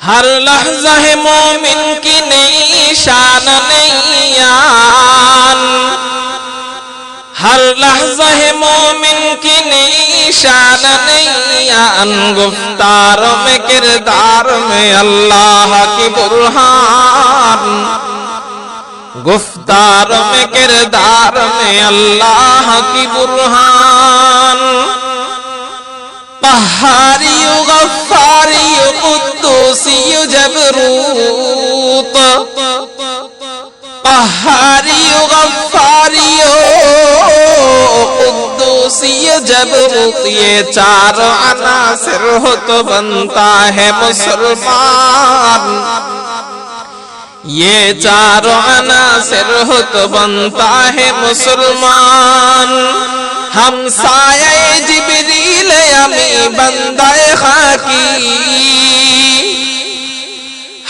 ہر لحظہ مومن کی نئی شان نیان ہر لحظہ مومن کی نئی شان نیان گفتار میں کردار میں اللہ کی برہان گفتار میں کردار میں اللہ کی برہان پہاری غفاری قدوسی جبروت پہاری غفاری قدوسی جبروت یہ چار عناصر ہو تو بنتا ہے مسلمان یہ چاروں عناصر ہو تو بنتا ہے مسلمان ہم سایہ جبریل امی بندہ خاکی۔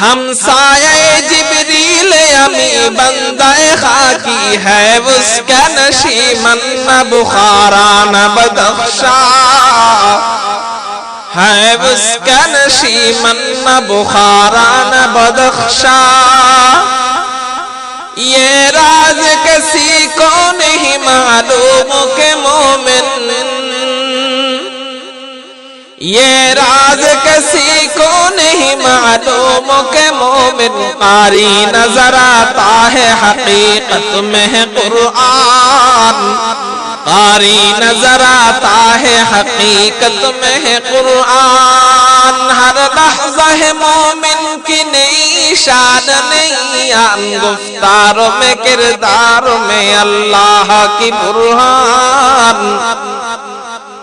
ہم سایہ جبریل امی بندہ خاکی ہے، اس کا نشیمن نہ بخاران بدخشا۔ ہے، اس کا نشیمن نہ بخاران بدخشا۔ یہ راز کسی یہ راز کسی کو نہیں معلوم کہ مومن قاری نظر آتا ہے حقیقت میں قرآن۔ قاری نظر آتا ہے حقیقت میں قرآن۔ ہر لحظہ مومن کی نئی شان نہیں آن گفتار میں کردار میں اللہ کی برہان۔